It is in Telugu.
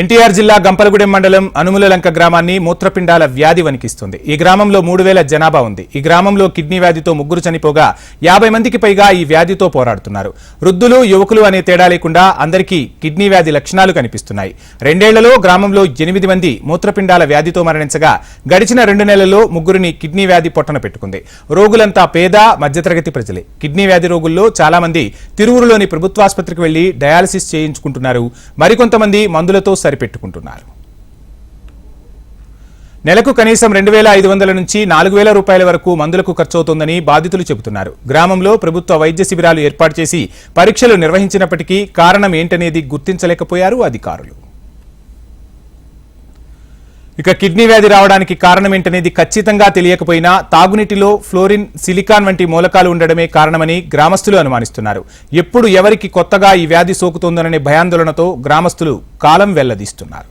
ఎన్టీఆర్ జిల్లా గంపలగూడెం మండలం అనుములలంక గ్రామాన్ని మూత్రపిండాల వ్యాధి వణికిస్తుంది. ఈ గ్రామంలో మూడు వేల జనాభా ఉంది. ఈ గ్రామంలో కిడ్నీ వ్యాధితో ముగ్గురు చనిపోగా యాభై మందికి పైగా ఈ వ్యాధితో పోరాడుతున్నారు. వృద్ధులు యువకులు అనే తేడా లేకుండా అందరికీ కిడ్నీ వ్యాధి లక్షణాలు కనిపిస్తున్నాయి. రెండేళ్ళలో గ్రామంలో ఎనిమిది మంది మూత్రపిండాల వ్యాధితో మరణించగా గడిచిన రెండు నెలల్లో ముగ్గురిని కిడ్నీ వ్యాధి పొట్టన పెట్టుకుంది. రోగులంతా పేద మధ్యతరగతి ప్రజలే. కిడ్నీ వ్యాధి రోగుల్లో చాలా మంది తిరువురులోని ప్రభుత్వాసుపత్రికి వెళ్ళి డయాలసిస్ చేయించుకుంటున్నారు. మరికొంతమంది మందులతో సరిపెట్టుకుంటున్నారు. నెలకు కనీసం రెండు వేల ఐదు వందల నుంచి నాలుగు వేల రూపాయల వరకు మందులకు ఖర్చవుతోందని బాధితులు చెబుతున్నారు. గ్రామంలో ప్రభుత్వ వైద్య శిబిరాలు ఏర్పాటు చేసి పరీక్షలు నిర్వహించినప్పటికీ కారణం ఏంటనేది గుర్తించలేకపోయారు అధికారులు. ఇక కిడ్నీ వ్యాధి రావడానికి కారణం ఏంటనేది ఖచ్చితంగా తెలియకపోయినా తాగునీటిలో ఫ్లోరిన్ సిలికాన్ వంటి మూలకాలు ఉండడమే కారణమని గ్రామస్తులు అనుమానిస్తున్నారు. ఎప్పుడు ఎవరికి కొత్తగా ఈ వ్యాధి సోకుతోందననే భయాందోళనతో గ్రామస్తులు కాలం వెల్లదీస్తున్నారు.